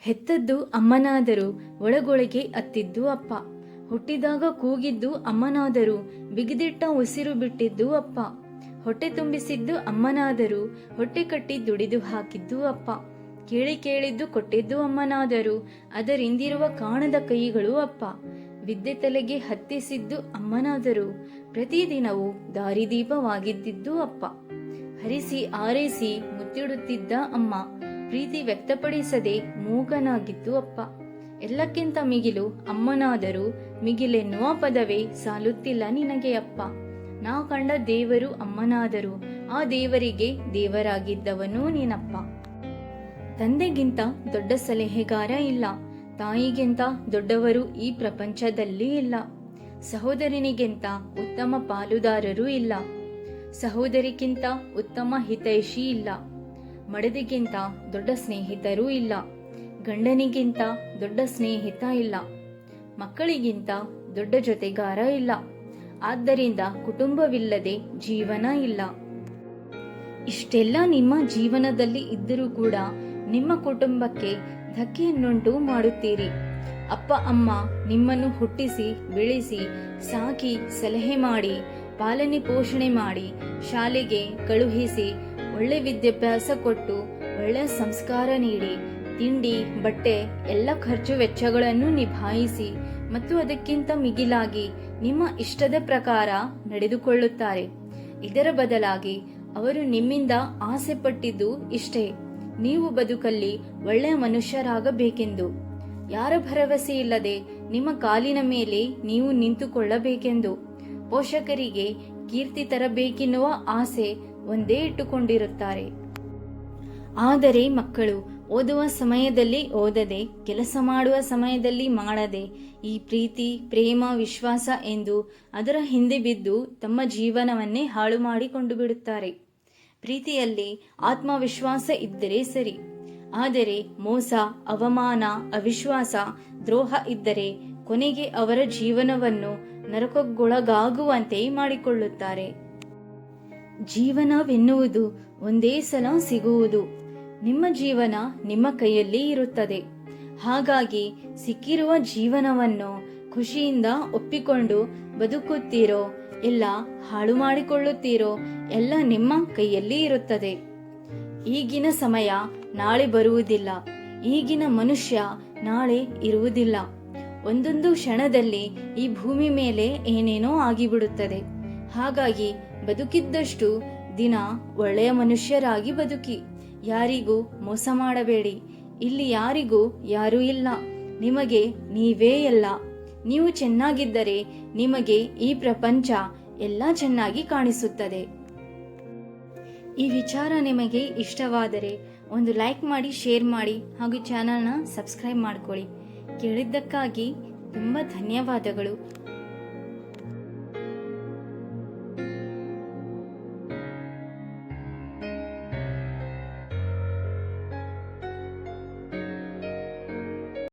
ಹೆತ್ತದ್ದು ಅಮ್ಮನಾದರೂ ಒಳಗೊಳಗೆ ಅತ್ತಿದ್ದು ಅಪ್ಪ. ಹುಟ್ಟಿದಾಗ ಕೂಗಿದ್ದು ಅಮ್ಮನಾದರೂ, ಬಿಗಿದಿಟ್ಟ ಉಸಿರು ಬಿಟ್ಟಿದ್ದು ಅಪ್ಪ. ಹೊಟ್ಟೆ ತುಂಬಿಸಿದ್ದು ಅಮ್ಮನಾದರೂ, ಹೊಟ್ಟೆ ಕಟ್ಟಿ ದುಡಿದು ಹಾಕಿದ್ದು ಅಪ್ಪ. ಕೇಳಿ ಕೇಳಿದ್ದು ಕೊಟ್ಟಿದ್ದು ಅಮ್ಮನಾದರೂ, ಅದರಿಂದಿರುವ ಕಾಣದ ಕೈಗಳು ಅಪ್ಪ. ವಿದ್ಯೆ ತಲೆಗೆ ಹತ್ತಿಸಿದ್ದು ಅಮ್ಮನಾದರೂ, ಪ್ರತಿದಿನವೂ ದಾರಿದೀಪವಾಗಿದ್ದಿದ್ದು ಅಪ್ಪ. ಹರಿಸಿ, ಆರೈಸಿ ಮುತ್ತಿಡುತ್ತಿದ್ದ ಅಮ್ಮ. ಪ್ರೀತಿ ವ್ಯಕ್ತಪಡಿಸದೆ ಮೂಗನಾಗಿದ್ದು ಅಪ್ಪ. ಎಲ್ಲಕ್ಕಿಂತ ಮಿಗಿಲು ಅಮ್ಮನಾದರೂ ಮಿಗಿಲೆನ್ನುವ ಪದವೇ ಸಾಲುತ್ತಿಲ್ಲ ನಿನಗೆ ಅಪ್ಪ. ನಾ ಕಂಡ ದೇವರು ಅಮ್ಮನಾದರೂ, ಆ ದೇವರಿಗೆ ದೇವರಾಗಿದ್ದವನೂ ನೀನಪ್ಪ. ತಂದೆಗಿಂತ ದೊಡ್ಡ ಸಲಹೆಗಾರ ಇಲ್ಲ, ತಾಯಿಗಿಂತ ದೊಡ್ಡವರು ಈ ಪ್ರಪಂಚದಲ್ಲಿ ಇಲ್ಲ. ಸಹೋದರನಿಗಿಂತ ಉತ್ತಮ ಪಾಲುದಾರರು ಇಲ್ಲ, ಸಹೋದರಿಗಿಂತ ಉತ್ತಮ ಹಿತೈಷಿ ಇಲ್ಲ. ಮಡದಿಗಿಂತ ದೊಡ್ಡ ಸ್ನೇಹಿತರೂ ಇಲ್ಲ. ಗಂಡನಿಗಿಂತ ದೊಡ್ಡ ಸ್ನೇಹಿತ ಇಲ್ಲ. ಮಕ್ಕಳಿಗಿಂತ ದೊಡ್ಡ ಜೊತೆಗಾರ ಇಲ್ಲ. ಆದ್ದರಿಂದ ಕುಟುಂಬವಿಲ್ಲದೆ ಜೀವನ ಇಲ್ಲ. ಇಷ್ಟೆಲ್ಲ ನಿಮ್ಮ ಜೀವನದಲ್ಲಿ ಇದ್ದರೂ ಕೂಡ ನಿಮ್ಮ ಕುಟುಂಬಕ್ಕೆ ಧಕ್ಕೆಯನ್ನುಂಟು ಮಾಡುತ್ತೀರಿ. ಅಪ್ಪ, ಅಮ್ಮ ನಿಮ್ಮನ್ನು ಹುಟ್ಟಿಸಿ, ಬೆಳೆಸಿ, ಸಾಕಿ, ಸಲಹೆ ಮಾಡಿ, ಪಾಲನೆ ಪೋಷಣೆ ಮಾಡಿ, ಶಾಲೆಗೆ ಕಳುಹಿಸಿ ಒಳ್ಳೆ ವಿದ್ಯಾಭ್ಯಾಸ ಕೊಟ್ಟು ಒಳ್ಳೆ ಸಂಸ್ಕಾರ ನೀಡಿ, ತಿಂಡಿ, ಬಟ್ಟೆ, ಎಲ್ಲ ಖರ್ಚು ವೆಚ್ಚಗಳನ್ನು ನಿಭಾಯಿಸಿ ಮತ್ತು ಅದಕ್ಕಿಂತ ಮಿಗಿಲಾಗಿ ನಿಮ್ಮ ಇಷ್ಟದ ಪ್ರಕಾರ ನಡೆದುಕೊಳ್ಳುತ್ತಾರೆ. ಇದರ ಬದಲಾಗಿ ಅವರು ನಿಮ್ಮಿಂದ ಆಸೆ ಪಟ್ಟಿದ್ದು ಇಷ್ಟೇ. ನೀವು ಬದುಕಲ್ಲಿ ಒಳ್ಳೆಯ ಮನುಷ್ಯರಾಗಬೇಕೆಂದು. ಯಾರ ಭರವಸೆ ಇಲ್ಲದೆ ನಿಮ್ಮ ಕಾಲಿನ ಮೇಲೆ ನೀವು ನಿಂತುಕೊಳ್ಳಬೇಕೆಂದು. ಪೋಷಕರಿಗೆ ಕೀರ್ತಿ ತರಬೇಕೆನ್ನುವ ಆಸೆ ಒಂದೇ ಇಟ್ಟುಕೊಂಡಿರುತ್ತಾರೆ. ಆದರೆ ಮಕ್ಕಳು, ಓದುವ ಸಮಯದಲ್ಲಿ ಓದದೆ, ಕೆಲಸ ಮಾಡುವ ಸಮಯದಲ್ಲಿ ಮಾಡದೆ, ಈ ಪ್ರೀತಿ, ಪ್ರೇಮ, ವಿಶ್ವಾಸ ಎಂದು ಅದರ ಹಿಂದೆ ಬಿದ್ದು ತಮ್ಮ ಜೀವನವನ್ನೇ ಹಾಳು ಮಾಡಿಕೊಂಡು ಬಿಡುತ್ತಾರೆ. ಪ್ರೀತಿಯಲ್ಲಿ ಆತ್ಮವಿಶ್ವಾಸ ಇದ್ದರೆ ಸರಿ. ಆದರೆ ಮೋಸ, ಅವಮಾನ, ಅವಿಶ್ವಾಸ, ದ್ರೋಹ ಇದ್ದರೆ ಕೊನೆಗೆ ಅವರ ಜೀವನವನ್ನು ನರಕಗೊಳಗಾಗುವಂತೆ ಮಾಡಿಕೊಳ್ಳುತ್ತಾರೆ. ಜೀವನವೆನ್ನುವುದು ಒಂದೇ ಸಲ ಸಿಗುವುದು. ನಿಮ್ಮ ಜೀವನ ನಿಮ್ಮ ಕೈಯಲ್ಲಿ ಇರುತ್ತದೆ. ಹಾಗಾಗಿ ಸಿಕ್ಕಿರುವ ಜೀವನವನ್ನು ಖುಷಿಯಿಂದ ಒಪ್ಪಿಕೊಂಡು ಬದುಕುತ್ತೀರೋ ಎಲ್ಲ ಹಾಳು ಮಾಡಿಕೊಳ್ಳುತ್ತೀರೋ, ಎಲ್ಲ ನಿಮ್ಮ ಕೈಯಲ್ಲಿ ಇರುತ್ತದೆ. ಈಗಿನ ಸಮಯ ನಾಳೆ ಬರುವುದಿಲ್ಲ. ಈಗಿನ ಮನುಷ್ಯ ನಾಳೆ ಇರುವುದಿಲ್ಲ. ಒಂದೊಂದು ಕ್ಷಣದಲ್ಲಿ ಈ ಭೂಮಿ ಮೇಲೆ ಏನೇನೋ ಆಗಿಬಿಡುತ್ತದೆ. ಹಾಗಾಗಿ ಬದುಕಿದ್ದಷ್ಟು ದಿನ ಒಳ್ಳೆಯ ಮನುಷ್ಯರಾಗಿ ಬದುಕಿ. ಯಾರಿಗೂ ಮೋಸ ಮಾಡಬೇಡಿ. ಇಲ್ಲಿ ಯಾರಿಗೂ ಯಾರೂ ಇಲ್ಲ. ನಿಮಗೆ ನೀವೇ ಎಲ್ಲ. ನೀವು ಚೆನ್ನಾಗಿದ್ದರೆ ನಿಮಗೆ ಈ ಪ್ರಪಂಚ ಎಲ್ಲ ಚೆನ್ನಾಗಿ ಕಾಣಿಸುತ್ತದೆ. ಈ ವಿಚಾರ ನಿಮಗೆ ಇಷ್ಟವಾದರೆ ಒಂದು ಲೈಕ್ ಮಾಡಿ, ಶೇರ್ ಮಾಡಿ ಹಾಗೂ ಚಾನಲ್ನ ಸಬ್ಸ್ಕ್ರೈಬ್ ಮಾಡ್ಕೊಳ್ಳಿ. ಕೇಳಿದ್ದಕ್ಕಾಗಿ ತುಂಬ ಧನ್ಯವಾದಗಳು.